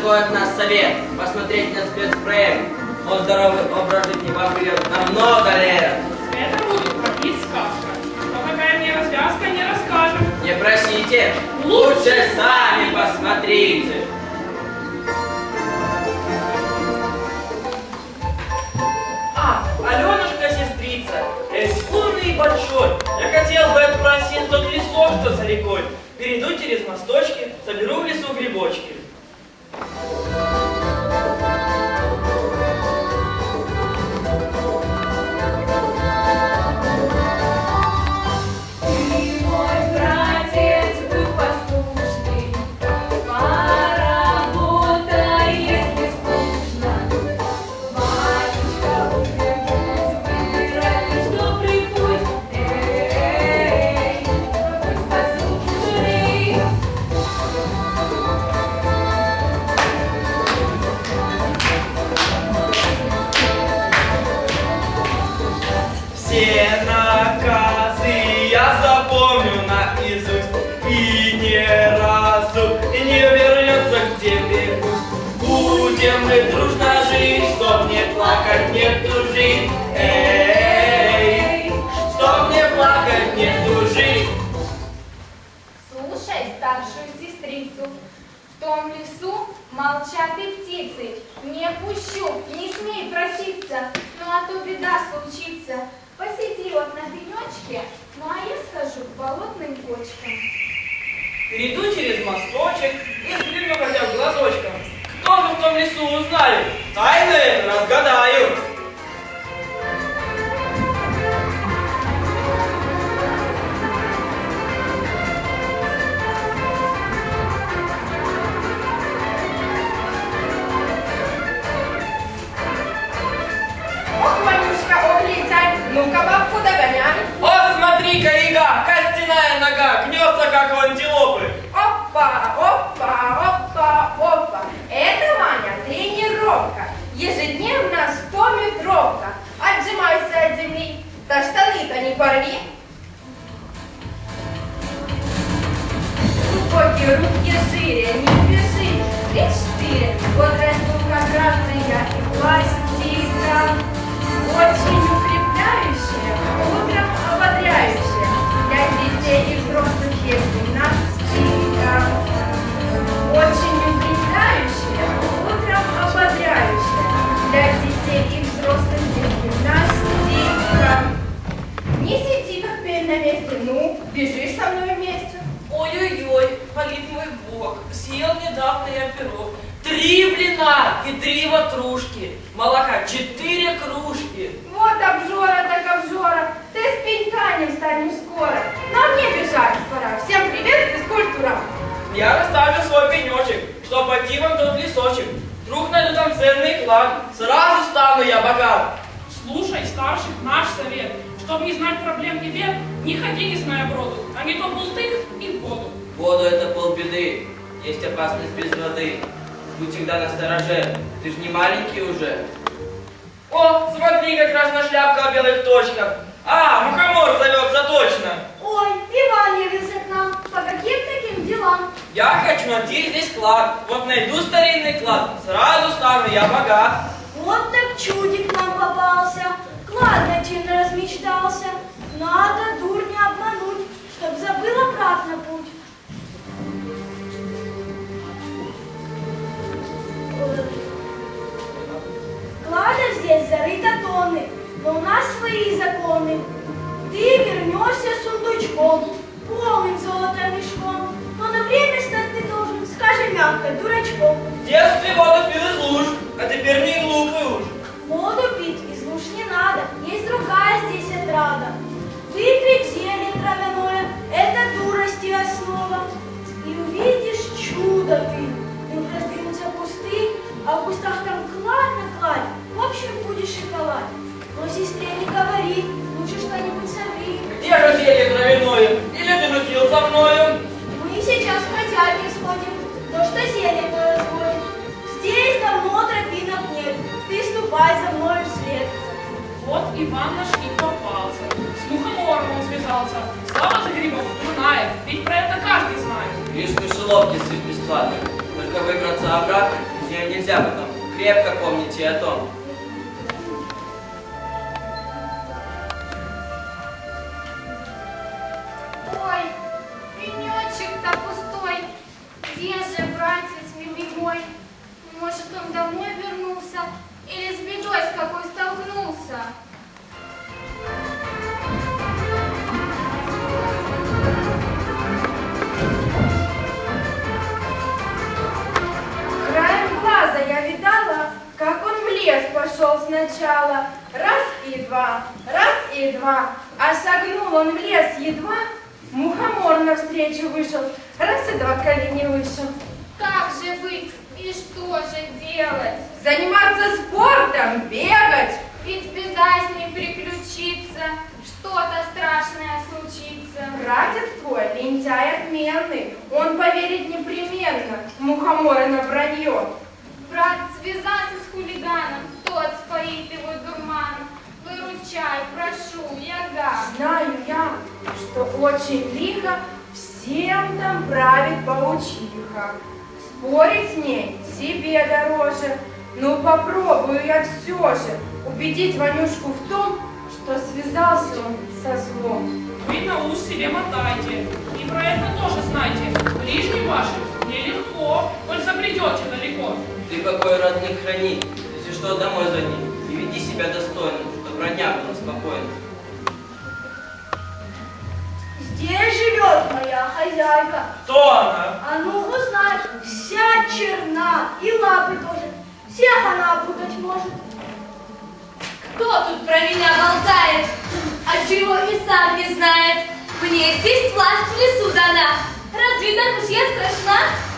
такой от нас совет. Посмотреть на спецпроект. Он здоровый образ жизни вам придет на много лет. Это буду ходить сказка. Но какая мне развязка, не расскажем. Не просите, лучше сами посмотрите. А, Аленушка, сестрица, есть умный и большой. Я хотел бы отпросить тот лесок, что за рекой. Перейду через мосточки, соберу в лесу грибочки. Не пущу, не смей проситься, ну а то беда случится. Посиди вот на пенечке, ну а я схожу к болотным кочкам. Перейду через мосточек и взгляну хотя бы глазочком. Кто же в том лесу узнаю? Тайны это разгадаю. Ну-ка бабку догоняй. Вот смотри-ка, яга, костяная нога, гнется, как у антилопы. Опа, опа, опа, опа. Это, Ваня, тренировка. Ежедневно 100 метровка. Отжимайся от земли, да штаны-то не порви. Глубокие руки шире, не спеши, лишь шире. Вот растут как грация и пластика. Очень Для детей и взрослых гимнастика. Не сиди как пень на месте, ну, бежишь со мной вместе. Ой-ой-ой, полит мой бог, съел недавно я пирог. Три блина и три ватрушки, молока четыре кружки. Вот обжора так обжора, ты с пенька не встанешь скоро. Нам не бежать пора. Всем привет, физкультура. Я расставлю свой пенечек, чтоб пойти вам тот лесочек. Вдруг найду там ценный клад, сразу стану я богат. Слушай старших наш совет. Чтоб не знать проблем не бед, не ходи, не зная броду, а не то бултых и в воду. Воду это полбеды. Есть опасность без воды. Будь всегда на стороже. Ты же не маленький уже. О, смотри, как раз на шляпка о белых точках. А, мухомор зовется точно. Ой, Иван явился к нам. По каким таким делам? Я хочу найти здесь клад. Вот найду старинный клад, сразу стану я богат. Вот так чудик нам попался. Клад найти размечтался. Надо дур не обмануть, чтоб забыл обратно путь. Кладов здесь зарыто тонны, но у нас свои законы. Ты вернешься сундучком, мягко, дурачком. В детстве воду пил из луж, а теперь не глупый сыт бесплатно. Только выбраться обратно, без нее нельзя потом. Крепко помните о том. Сначала. Раз и два, раз и два. А шагнул он в лес едва, мухомор навстречу вышел, раз и два колени вышел. Как же быть и что же делать? Заниматься спортом, бегать. Ведь беда с ним приключится, что-то страшное случится. Братец твой, лентяй отменный, он поверить непременно, мухомора на вранье. Брат связался с хулиганом, тот споит его дурманом. Выручай, прошу, яга. Знаю я, что очень лихо всем там правит паучиха. Спорить с ней себе дороже. Ну попробую я все же убедить Ванюшку в том, что связался он со злом. Вы на ус себе мотайте. И про это тоже знайте. Ближним вашим нелегко, коль забредете далеко. Ты покой родных храни, если что, домой ним. И веди себя достойно, чтобы родня была спокойна. Здесь живет моя хозяйка. Кто она? А ну узнать, вся черна, и лапы тоже. Всех она опутать может. Кто тут про меня болтает? А чего и сам не знает? Мне здесь власть в лесу дана. Разве так уж я страшна?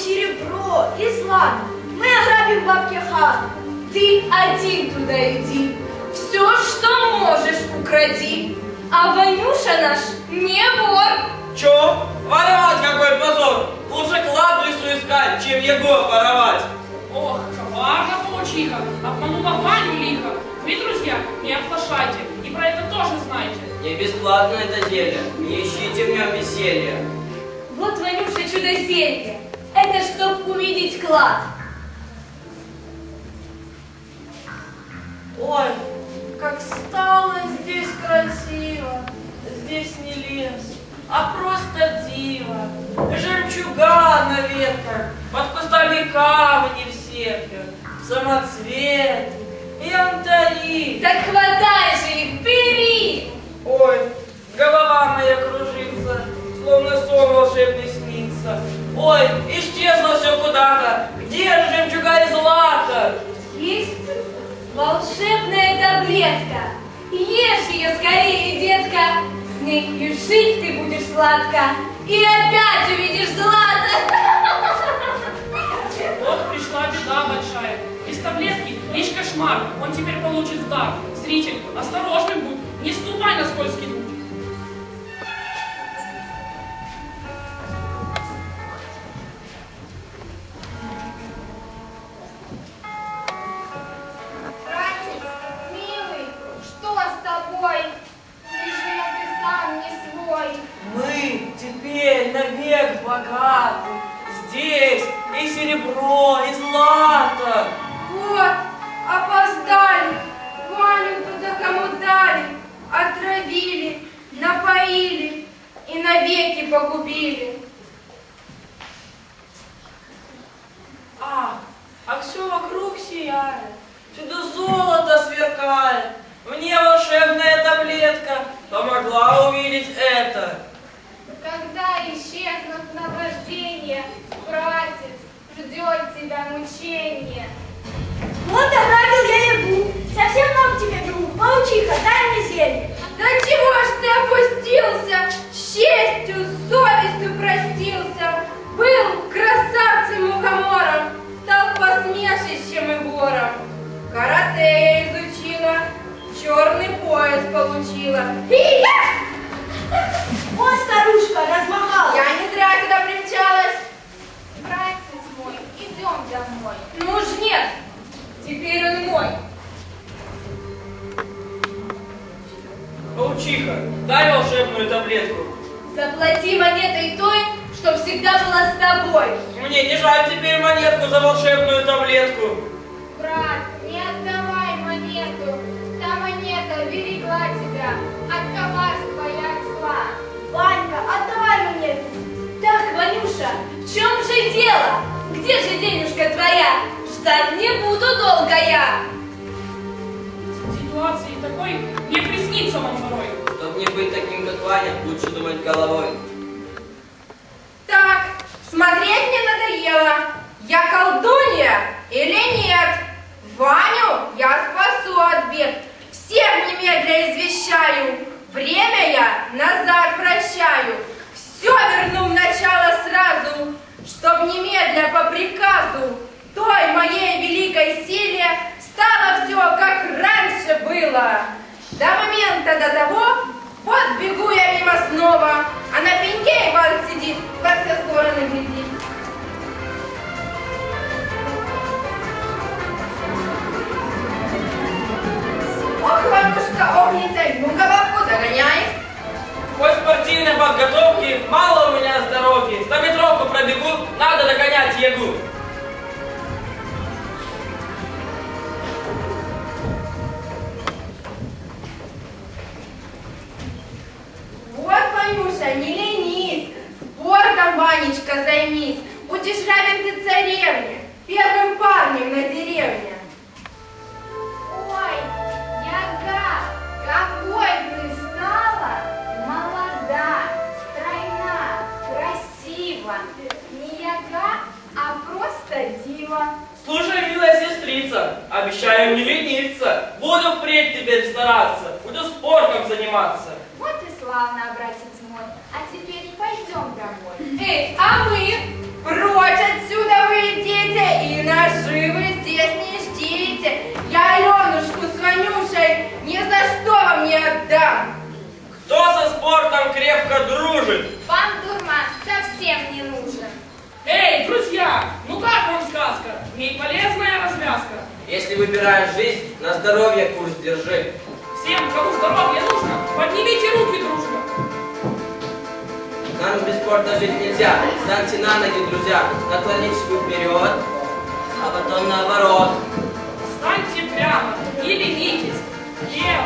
Серебро, и злато. Мы ограбим бабки хан. Ты один туда иди. Все, что можешь, укради. А Ванюша наш не вор. Чё? Воровать какой позор! Лучше клад в лесу искать, чем его воровать. Ох, коварна паучиха, обманула Ваню лихо. Вы, друзья, не оплошайте, и про это тоже знайте. Не бесплатно это зелье, не ищите в нем веселья. Вот, Ванюша, чудо-зелье. Это чтоб увидеть клад. Ой, как стало здесь красиво. Здесь не лес, а просто диво. Жемчуга на ветках, под кустами камни в сетках, самоцветы, янтари. Так хватай же их, бери! Ой, голова моя кружится, словно сон волшебный снится. Ой, исчезло все куда-то. Где же жемчуга и злато? Есть волшебная таблетка. Ешь ее скорее, детка. С ней и жить ты будешь сладко, и опять увидишь злато. Вот пришла беда большая. Без таблетки лишь кошмар. Он теперь получит дар. Зритель, осторожный будь, не ступай на скользкий путь. Вот, опоздали, Ваню туда кому дали, отравили, напоили и навеки погубили. А, а все вокруг сияет. Сюда золото сверкает. Мне волшебная таблетка помогла увидеть это. Когда исчезнут наваждения, братец, ждет тебя мучение. Вот ограбил я Ягу. Совсем ног тебе беру. Паучиха, дай мне зелье. Да чего ж ты опустился? С честью, с совестью простился. Был красавцем мухомором, стал посмешищем и вором. Карате я изучила, черный пояс получила. И я, Вот старушка размахала. я не зря сюда примчалась. Домой. Ну уж нет, теперь он мой. Паучиха, дай волшебную таблетку. Заплати монетой той, что всегда была с тобой. Мне не жаль теперь монетку за волшебную таблетку. Брат, не отдавай монету. Та монета берегла тебя от коварства и от зла. Ванька, отдавай мне. Так, Ванюша, в чем же дело? Где же денежка твоя? Ждать не буду долго я. Ситуации такой не приснится вам порой. Чтоб не быть таким, как Ваня, лучше думать головой. Так, смотреть мне надоело. Я колдунья или нет? Ваню я спасу от бед. Всех немедля извещаю. Время я назад прощаю. Все верну в начало сразу, чтоб немедля по приказу той моей великой силе стало все, как раньше было. До момента до того, вот бегу я мимо снова, а на пеньке Иван сидит, во все стороны глядит. Ох, Ванюшка, огнится, ну-ка бабку догоняй. Хоть спортивной подготовки, мало у меня с дороги. Стометровку пробегу, надо догонять ягу. Ванечка, займись. Будешь равен ты царевне, первым парнем на деревне. Ой, яга, какой ты стала! Молода, стройна, красива. Не яга, а просто дива. Слушай, милая сестрица, обещаю не лениться. Буду впредь теперь стараться, буду спортом заниматься. Вот и славно, братец мой. А теперь пойдем домой. Эй, а мы? Прочь отсюда вы идите и наживы здесь не ждите. Я Аленушку с Ванюшей ни за что вам не отдам. Кто со спортом крепко дружит? Вам дурман совсем не нужен. Эй, друзья, ну как вам сказка? В ней полезная развязка. Если выбираешь жизнь, на здоровье курс держи. Всем, кому здоровье нужно, поднимите руки дружно. Нам без спорта жить нельзя. Встаньте на ноги, друзья. Наклонитесь вперед, а потом наоборот. Встаньте прямо, не ленитесь. Влево,